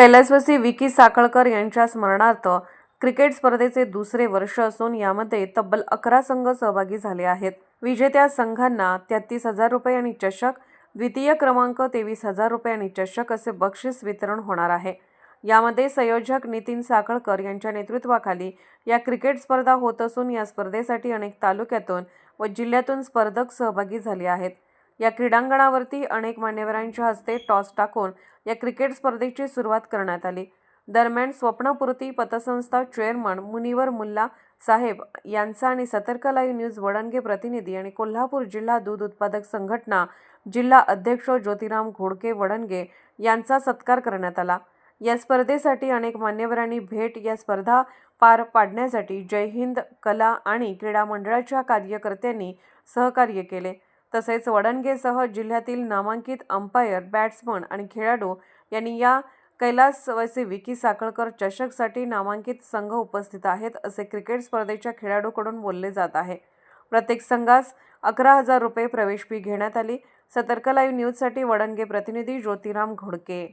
कैलासवासी विकी साखळकर यांच्या स्मरणार्थ क्रिकेट स्पर्धेचे दुसरे वर्ष असून यामध्ये तब्बल अकरा संघ सहभागी झाले आहेत. विजेत्या संघांना तेहतीस हजार रुपये आणि चषक द्वितीय क्रमांक तेवीस हजार रुपये आणि चषक असे बक्षीस वितरण होणार आहे. यामध्ये संयोजक नितीन साखळकर यांच्या नेतृत्वाखाली या क्रिकेट स्पर्धा होत असून या स्पर्धेसाठी अनेक तालुक्यातून व जिल्ह्यातून स्पर्धक सहभागी झाले आहेत. या क्रीडांगणावरती अनेक मान्यवरांच्या हस्ते टॉस टाकून या क्रिकेट स्पर्धेची सुरुवात करण्यात आली. दरम्यान स्वप्नपूर्ती पतसंस्था चेअरमन मुनिवर मुल्ला साहेब यांचा आणि सतर्क लाईव्ह न्यूज वडणगे प्रतिनिधी आणि कोल्हापूर जिल्हा दूध उत्पादक संघटना जिल्हा अध्यक्ष ज्योतिराम घोडके वडणगे यांचा सत्कार करण्यात आला. या स्पर्धेसाठी अनेक मान्यवरांनी भेट या स्पर्धा पार पाडण्यासाठी जय हिंद कला आणि क्रीडा मंडळाच्या कार्यकर्त्यांनी सहकार्य केले. तसेच वडणगेसह जिल्ह्यातील नामांकित अंपायर बॅट्समन आणि खेळाडू यांनी या कैलासवासी विकी साखळकर चषकसाठी नामांकित संघ उपस्थित आहेत असे क्रिकेट स्पर्धेच्या खेळाडूकडून बोलले जात आहे. प्रत्येक संघास अकरा हजार रुपये प्रवेश फी घेण्यात आली. सतर्क लाईव्ह न्यूजसाठी वडणगे प्रतिनिधी ज्योतिराम घोडके.